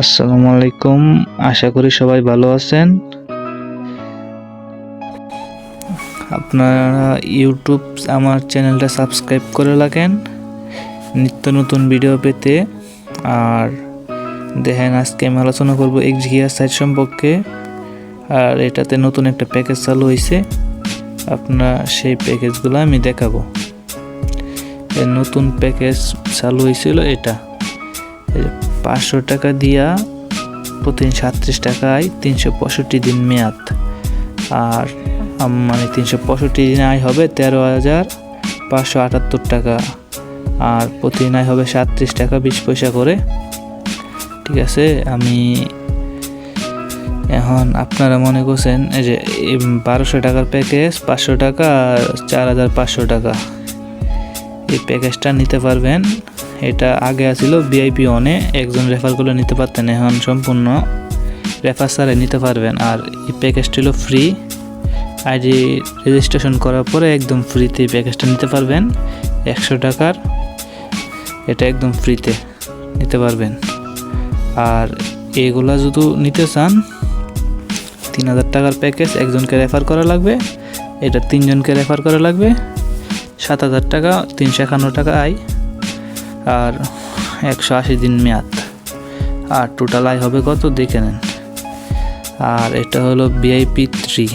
আসসালামু আলাইকুম। আশা করি সবাই ভালো আছেন। আপনারা ইউটিউব আমার চ্যানেলটা সাবস্ক্রাইব করে রাখেন। নিত্য নতুন ভিডিও পেতে। আর দেখেন, আজকে আমি আলোচনা করব এক্স গিয়ার সাইট সম্পর্কে। আর এটাতে নতুন একটা প্যাকেজ চালু হয়েছে আপনার সেই প্যাকেজগুলো আমি দেখাবো। নতুন প্যাকেজ চালু হয়েছিল এটা। পাঁচশো টাকা দিয়া প্রতিদিন সাতত্রিশ টাকায় তিনশো পঁয়ষট্টি দিন মেয়াদ। আর মানে তিনশো পঁয়ষট্টি দিন আয় হবে তেরো হাজার পাঁচশো আটাত্তর টাকা। আর প্রতিদিন আয় হবে সাতত্রিশ টাকা বিশ পয়সা করে। ঠিক আছে, আমি এখন আপনারা মনে করছেন এই যে বারোশো টাকার প্যাকেজ, পাঁচশো টাকা আর চার হাজার পাঁচশো টাকা। এই প্যাকেজটা নিতে পারবেন এটা আগে আছিল ভিআইপি অনে একজন রেফার করলে নিতে পারতেন, এখন সম্পূর্ণ রেফার সারে নিতে পারবেন। আর এই প্যাকেজটি হলো ফ্রি আইডি রেজিস্ট্রেশন করার পরে একদম ফ্রিতে প্যাকেজটা নিতে পারবেন। একশো টাকার, এটা একদম ফ্রিতে নিতে পারবেন। আর এগুলা যদি নিতে চান, তিন হাজার টাকার প্যাকেজ একজনকে রেফার করা লাগবে, এটা তিনজনকে রেফার করা লাগবে। সাত হাজার টাকা, তিনশো একান্ন টাকা আয়। আর একশো আশি দিন মেয়াদ। আর টোটাল আয় হবে কত দেখে নেন। আর এটা হলো ভিআইপি থ্রি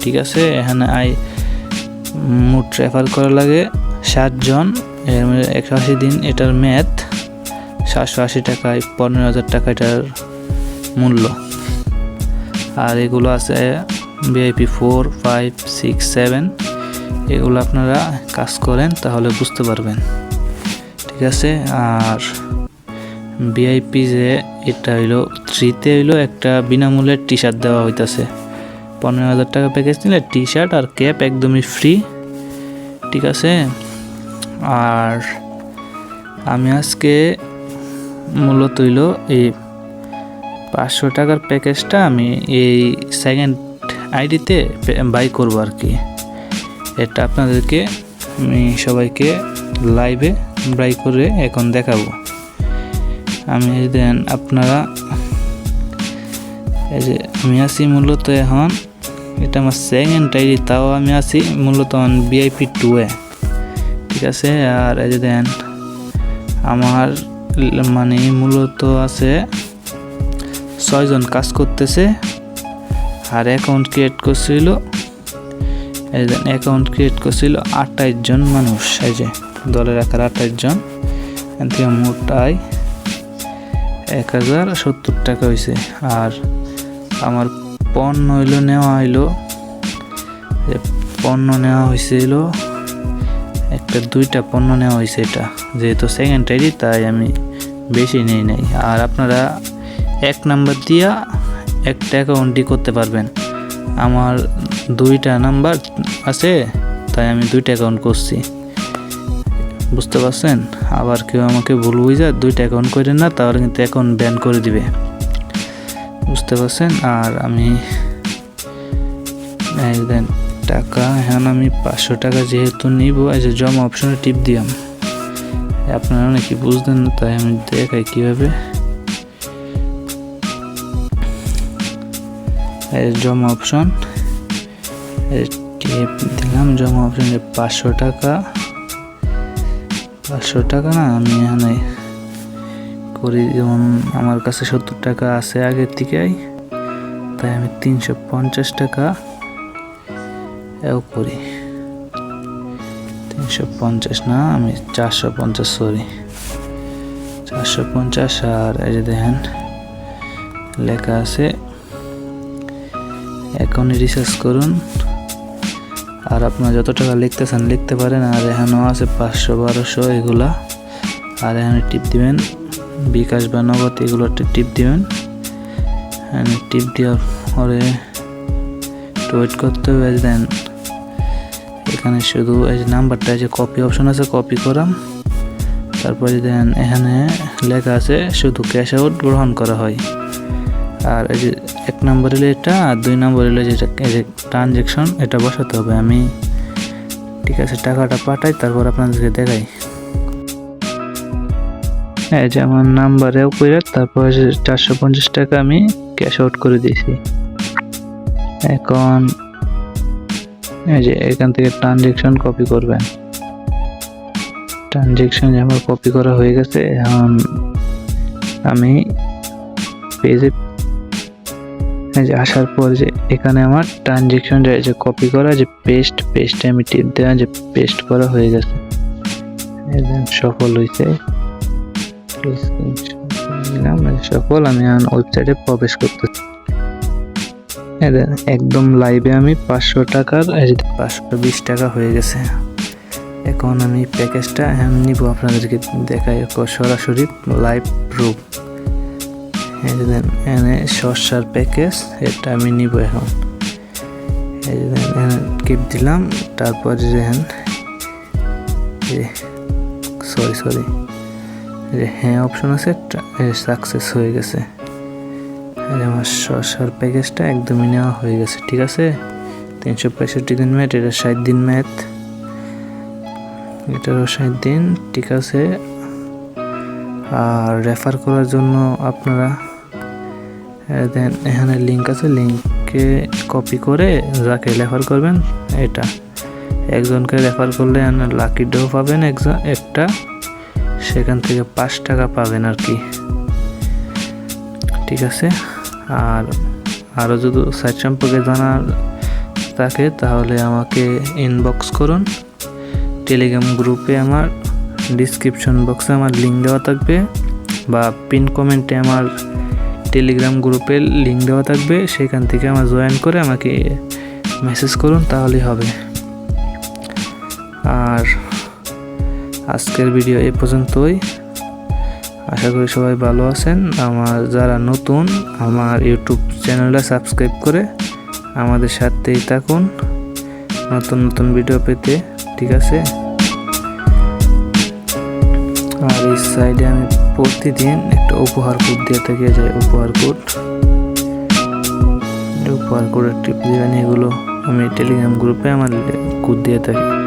ঠিক আছে? এখানে আয় মোট রেফার করা লাগে সাতজন একশো আশি দিন এটার মেয়াদ সাতশো আশি টাকায় পনেরো হাজার টাকা এটার মূল্য। আর এগুলো আছে VIP four five six seven এগুলো আপনারা কাজ করেন তাহলে বুঝতে পারবেন। ঠিক আছে আর ভিআইপি যে এটা হইল, থ্রিতে হইল একটা বিনামূল্যের টি শার্ট দেওয়া হইতাছে। পনেরো হাজার টাকা প্যাকেজ নিলে টি শার্ট আর ক্যাপ একদমই ফ্রি ঠিক আছে? আর আমি আজকে মূলত হইল এই পাঁচশো টাকার প্যাকেজটা আমি এই সেকেন্ড আইডিতে বাই করব আর কি। এটা আপনাদেরকে, আমি সবাইকে লাইভে বাই করে এখন দেখাবো। আমি দেন আপনারা, এই যে আমি আছি মূলত এখন, এটা আমার সেকেন্ড আইডি তাও আমি আছি মূলত বিআইপি টুয়ে ঠিক আছে? আর এই যে দেন, আমার মানে মূলত আছে ছয়জন কাজ করতেছে, আর অ্যাকাউন্ট ক্রিয়েট করছিল অ্যাকাউন্ট ক্রিয়েট করছিল আটাইশ জন মানুষ, এই যে। দলের আকার আটাইশ জন। থেকে মোট আয় এক হাজার সত্তর টাকা হয়েছে আর আমার পণ্য হইল, নেওয়া হইল পণ্য নেওয়া হয়েছিল একটা দুইটা পণ্য নেওয়া হয়েছে এটা। যেহেতু সেকেন্ড আইডি তাই আমি বেশি নেই নাই। আর আপনারা এক নাম্বার দিয়া একটা অ্যাকাউন্টই করতে পারবেন। আমার দুইটা নাম্বার আছে, তাই আমি দুইটা অ্যাকাউন্ট করছি। বুঝতে পারছেন? আবার কেউ আমাকে ভুল বুঝা দুইটা অ্যাকাউন্ট করেন না, তাহলে কিন্তু অ্যাকাউন্ট ব্যান করে দিবে। বুঝতে পারছেন? আর আমি দেন, টাকা, এখন আমি পাঁচশো টাকা যেহেতু নিব, এই যে জমা অপশনে টিপ দিলাম আপনারা নাকি বুঝতেন না, তাই আমি দেখাই কীভাবে। জমা অপশন টিপ দিলাম, জমা অপশনে পাঁচশো টাকা। পাঁচশো টাকা না? আমি এখানে করি, যেমন আমার কাছে সত্তর টাকা আছে আগের থেকেই, তাই আমি তিনশো পঞ্চাশ টাকা এও করি। তিনশো পঞ্চাশ না? আমি চারশো পঞ্চাশ সরি চারশো পঞ্চাশ, আর এই যে দেখেন, লেখা আছে, এখনই রিসার্চ করুন। আর আপনার যত টাকা লিখতেছেন, লিখতে পারেন। আর এখানেও আছে পাঁচশো, বারোশো, এগুলা। আর এখানে টিপ দিবেন, বিকাশ বা নগদ, এগুলোতে টিপ দিবেন। এখানে টিপ দেওয়ার পরে একটু ওয়েট করতে হবে, দেন এখানে শুধু এই যে নাম্বারটা যে কপি অপশন আছে কপি করাম। তারপরে দেন এখানে লেখা আছে, শুধু ক্যাশ আউট গ্রহণ করা হয়। আর এই যে এক নম্বর হলো এটা, আর দুই নম্বর হলো যেটা ট্রানজেকশন এটা বসাতে হবে। আমি, ঠিক আছে, টাকাটা পাঠাই, তারপর আপনাদেরকে দেখাই। এই যে আমার নাম্বারেও করে তারপর চারশো পঞ্চাশ টাকা আমি ক্যাশ আউট করে দিয়েছি। এখন, এই যে এখান থেকে ট্রানজেকশন কপি করবেন। ট্রানজেকশন আমার কপি করা হয়ে গেছে, এখন আমি পেজে যে আসার পর যে এখানে আমার ট্রানজেকশন যে কপি করা, যে পেস্ট পেস্টে আমি টিপ দেওয়া যে পেস্ট করা হয়ে গেছে। সফল হয়েছে সফল, আমি ওয়েবসাইটে প্রবেশ করতেছি। এই একদম লাইভে আমি পাঁচশো টাকার পাঁচশো বিশ টাকা হয়ে গেছে। এখন আমি প্যাকেজটা নিব, আপনাদেরকে দেখাই। সরাসরি লাইভ প্রুফ এই দেন শসার প্যাকেজ এটা আমি নিব এখন। এই দেন এখানে কিপ দিলাম, তারপর দেখেন সরি সরি হ্যাঁ অপশন আছে সাকসেস হয়ে গেছে। আমার শসার প্যাকেজটা একদমই নেওয়া হয়ে গেছে, ঠিক আছে? তিনশো পঁয়ষট্টি দিন ম্যাথ এটা ষাট দিন ম্যাথ এটারও ষাট দিন, ঠিক আছে? আর রেফার করার জন্য আপনারা দেন, এখানে লিঙ্ক আছে লিঙ্কে কপি করে যাকে রেফার করবেন, এটা। একজনকে রেফার করলে লাকি ডো পাবেন একজন একটা। সেখান থেকে পাঁচ টাকা পাবেন আর কি। ঠিক আছে? আর আরও যদি সাইট সম্পর্কে জানার থাকে, তাহলে আমাকে ইনবক্স করুন। টেলিগ্রাম গ্রুপে আমার ডিসক্রিপশন বক্সে আমার লিঙ্ক দেওয়া থাকবে বা পিন কমেন্টে আমার টেলিগ্রাম গ্রুপের লিঙ্ক দেওয়া থাকবে। সেখান থেকে আমার জয়েন করে আমাকে মেসেজ করুন, তাহলেই হবে। আর আজকের ভিডিও এই পর্যন্তই। আশা করি সবাই ভালো আছেন। আমার যারা নতুন, আমার ইউটিউব চ্যানেলটা সাবস্ক্রাইব করে আমাদের সাথেই থাকুন। নতুন নতুন ভিডিও পেতে, ঠিক আছে? আর এই সাইডে আমি প্রতিদিন একটা উপহার কোড দিয়ে থাকি যাই উপহার কোড উপহার কোডের টিপ দেবেন এগুলো আমি টেলিগ্রাম গ্রুপে আমার কোড দিয়ে থাকি।